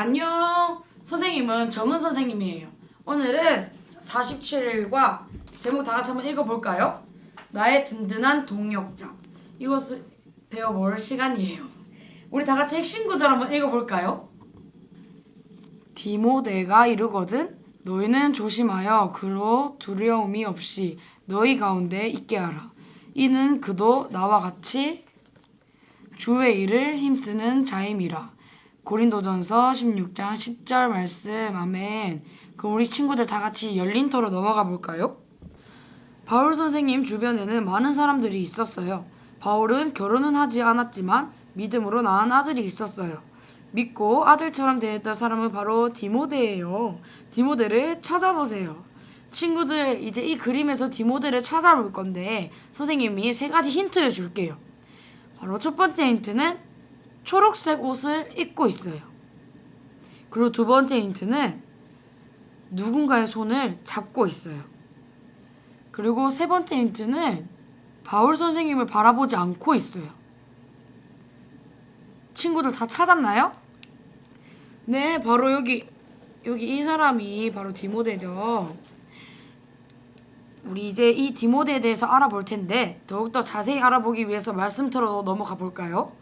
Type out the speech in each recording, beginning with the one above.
안녕. 선생님은 정은 선생님이에요. 오늘은 47일과 제목 다 같이 한번 읽어볼까요? 나의 든든한 동역자. 이것을 배워볼 시간이에요. 우리 다 같이 핵심 구절 한번 읽어볼까요? 디모데가 이르거든 너희는 조심하여 그로 두려움이 없이 너희 가운데 있게 하라. 이는 그도 나와 같이 주의 일을 힘쓰는 자임이라. 고린도전서 16장 10절 말씀 아멘. 그럼 우리 친구들 다 같이 열린 터로 넘어가 볼까요? 바울 선생님 주변에는 많은 사람들이 있었어요. 바울은 결혼은 하지 않았지만 믿음으로 낳은 아들이 있었어요. 믿고 아들처럼 대했던 사람은 바로 디모데예요. 디모데를 찾아보세요. 친구들 이제 이 그림에서 디모데를 찾아볼 건데 선생님이 세 가지 힌트를 줄게요. 바로 첫 번째 힌트는 초록색 옷을 입고 있어요. 그리고 두 번째 힌트는 누군가의 손을 잡고 있어요. 그리고 세 번째 힌트는 바울 선생님을 바라보지 않고 있어요. 친구들 다 찾았나요? 네, 바로 여기 여기 이 사람이 바로 디모데죠. 우리 이제 이 디모데에 대해서 알아볼 텐데 더욱더 자세히 알아보기 위해서 말씀터로 넘어가 볼까요?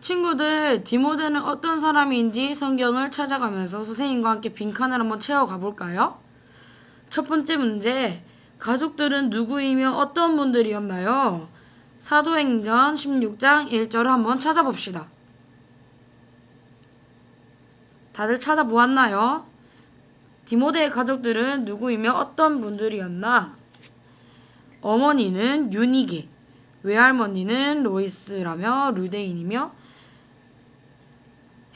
친구들, 디모데는 어떤 사람인지 성경을 찾아가면서 선생님과 함께 빈칸을 한번 채워가 볼까요? 첫 번째 문제, 가족들은 누구이며 어떤 분들이었나요? 사도행전 16장 1절을 한번 찾아봅시다. 다들 찾아보았나요? 디모데의 가족들은 누구이며 어떤 분들이었나? 어머니는 유니게, 외할머니는 로이스라며 루데인이며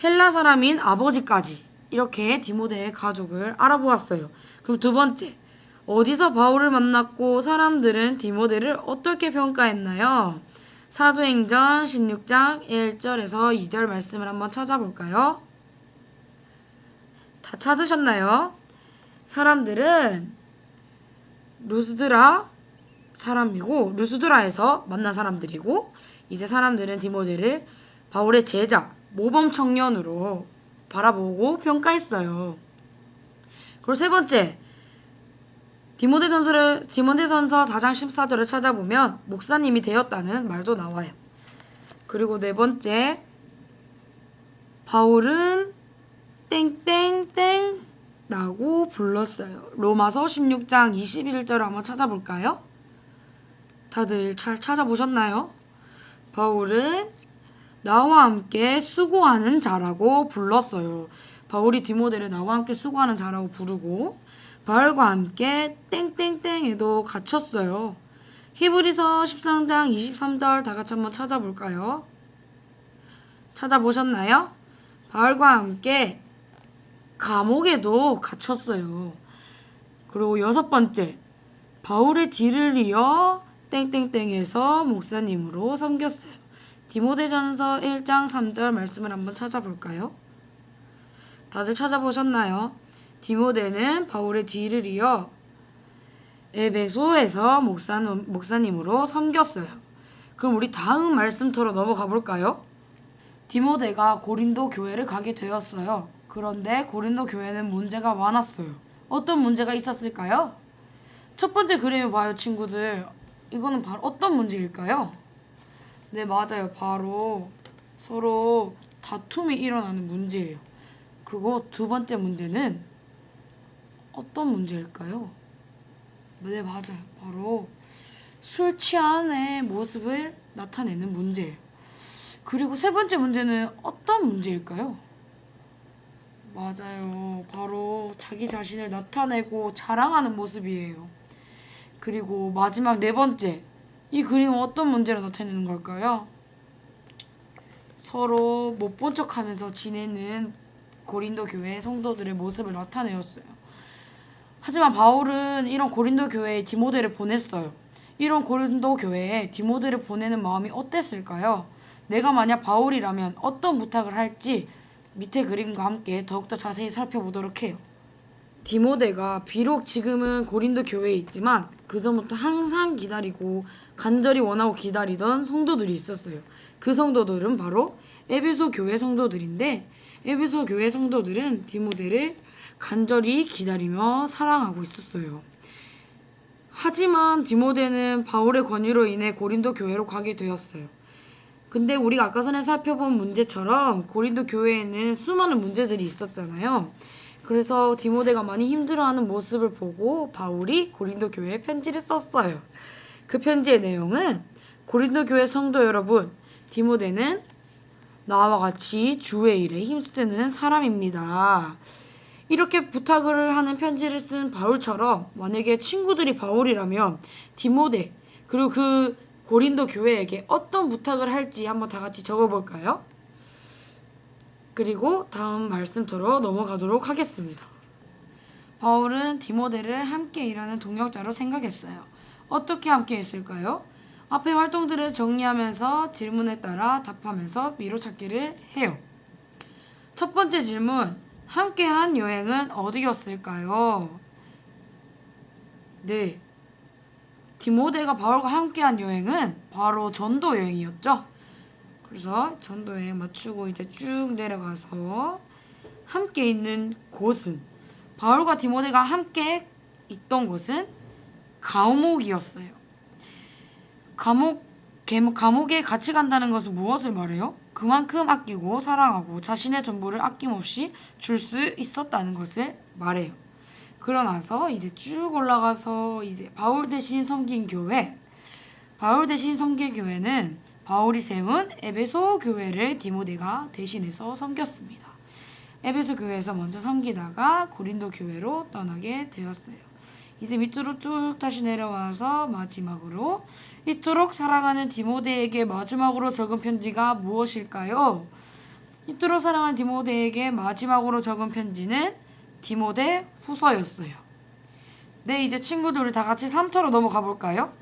헬라 사람인 아버지까지 이렇게 디모데의 가족을 알아보았어요. 그럼 두 번째, 어디서 바울을 만났고 사람들은 디모데를 어떻게 평가했나요? 사도행전 16장 1절에서 2절 말씀을 한번 찾아볼까요? 다 찾으셨나요? 사람들은 루스드라 사람이고 루스드라에서 만난 사람들이고 이제 사람들은 디모데를 바울의 제자 모범 청년으로 바라보고 평가했어요. 그리고 세 번째 디모데 전서를 디모데 전서 4장 14절을 찾아보면 목사님이 되었다는 말도 나와요. 그리고 네 번째 바울은 땡땡땡 라고 불렀어요. 로마서 16장 21절 한번 찾아볼까요? 다들 잘 찾아보셨나요? 바울은 나와 함께 수고하는 자라고 불렀어요. 바울이 디모데를 나와 함께 수고하는 자라고 부르고 바울과 함께 땡땡땡에도 갇혔어요. 히브리서 13장 23절 다 같이 한번 찾아볼까요? 찾아보셨나요? 바울과 함께 감옥에도 갇혔어요. 그리고 여섯 번째, 바울의 뒤를 이어 땡땡땡에서 목사님으로 섬겼어요. 디모데전서 1장 3절 말씀을 한번 찾아볼까요? 다들 찾아보셨나요? 디모데는 바울의 뒤를 이어 에베소에서 목사님, 목사님으로 섬겼어요. 그럼 우리 다음 말씀터로 넘어가 볼까요? 디모데가 고린도 교회를 가게 되었어요. 그런데 고린도 교회는 문제가 많았어요. 어떤 문제가 있었을까요? 첫 번째 그림을 봐요, 친구들. 이거는 바로 어떤 문제일까요? 네, 맞아요. 바로 서로 다툼이 일어나는 문제예요. 그리고 두 번째 문제는 어떤 문제일까요? 네, 맞아요. 바로 술 취한의 모습을 나타내는 문제예요. 그리고 세 번째 문제는 어떤 문제일까요? 맞아요. 바로 자기 자신을 나타내고 자랑하는 모습이에요. 그리고 마지막 네 번째. 이 그림은 어떤 문제를 나타내는 걸까요? 서로 못 본 척 하면서 지내는 고린도 교회 성도들의 모습을 나타내었어요. 하지만 바울은 이런 고린도 교회에 디모데를 보냈어요. 이런 고린도 교회에 디모데를 보내는 마음이 어땠을까요? 내가 만약 바울이라면 어떤 부탁을 할지 밑에 그림과 함께 더욱더 자세히 살펴보도록 해요. 디모데가 비록 지금은 고린도 교회에 있지만 그 전부터 항상 기다리고 간절히 원하고 기다리던 성도들이 있었어요. 그 성도들은 바로 에베소 교회 성도들인데 에베소 교회 성도들은 디모데를 간절히 기다리며 사랑하고 있었어요. 하지만 디모데는 바울의 권유로 인해 고린도 교회로 가게 되었어요. 근데 우리가 아까 전에 살펴본 문제처럼 고린도 교회에는 수많은 문제들이 있었잖아요. 그래서 디모데가 많이 힘들어하는 모습을 보고 바울이 고린도 교회에 편지를 썼어요. 그 편지의 내용은 고린도 교회 성도 여러분, 디모데는 나와 같이 주의 일에 힘쓰는 사람입니다. 이렇게 부탁을 하는 편지를 쓴 바울처럼 만약에 친구들이 바울이라면 디모데 그리고 그 고린도 교회에게 어떤 부탁을 할지 한번 다 같이 적어볼까요? 그리고 다음 말씀터로 넘어가도록 하겠습니다. 바울은 디모데를 함께 일하는 동역자로 생각했어요. 어떻게 함께 했을까요? 앞의 활동들을 정리하면서 질문에 따라 답하면서 미로찾기를 해요. 첫 번째 질문. 함께한 여행은 어디였을까요? 네. 디모데가 바울과 함께한 여행은 바로 전도 여행이었죠. 그래서 전도 여행 마치고 이제 쭉 내려가서 함께 있는 곳은 바울과 디모데가 함께 있던 곳은 감옥이었어요. 감옥 개- 감옥에 같이 간다는 것은 무엇을 말해요? 그만큼 아끼고 사랑하고 자신의 전부를 아낌없이 줄 수 있었다는 것을 말해요. 그러나서 이제 쭉 올라가서 이제 바울 대신 섬긴 교회 바울 대신 섬긴 교회는 바울이 세운 에베소 교회를 디모데가 대신해서 섬겼습니다. 에베소 교회에서 먼저 섬기다가 고린도 교회로 떠나게 되었어요. 이제 밑으로 쭉 다시 내려와서 마지막으로 이토록 사랑하는 디모데에게 마지막으로 적은 편지가 무엇일까요? 이토록 사랑하는 디모데에게 마지막으로 적은 편지는 디모데 후서였어요. 네, 이제 친구들 우리 다 같이 3터로 넘어가 볼까요?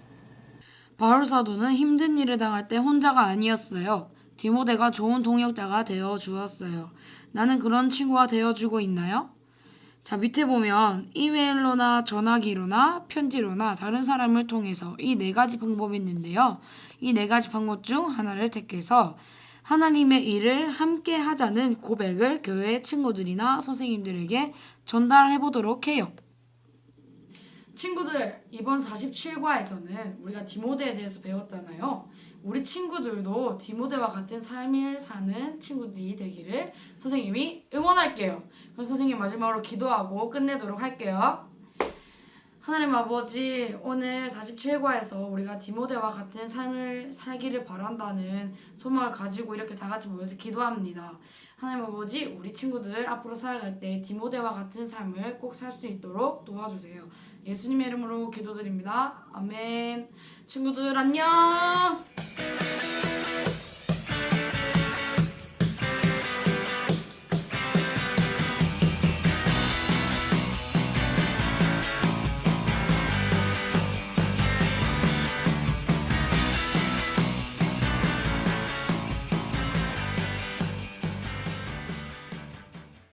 바울 사도는 힘든 일을 당할 때 혼자가 아니었어요. 디모데가 좋은 동역자가 되어 주었어요. 나는 그런 친구가 되어 주고 있나요? 자, 밑에 보면 이메일로나 전화기로나 편지로나 다른 사람을 통해서 이 네 가지 방법이 있는데요. 이 네 가지 방법 중 하나를 택해서 하나님의 일을 함께 하자는 고백을 교회 친구들이나 선생님들에게 전달해 보도록 해요. 친구들, 이번 47과에서는 우리가 디모데에 대해서 배웠잖아요. 우리 친구들도 디모데와 같은 삶을 사는 친구들이 되기를 선생님이 응원할게요. 그럼 선생님 마지막으로 기도하고 끝내도록 할게요. 하나님 아버지, 오늘 47과에서 우리가 디모데와 같은 삶을 살기를 바란다는 소망을 가지고 이렇게 다 같이 모여서 기도합니다. 하나님 아버지, 우리 친구들 앞으로 살아갈 때 디모데와 같은 삶을 꼭 살 수 있도록 도와주세요. 예수님의 이름으로 기도드립니다. 아멘. 친구들 안녕!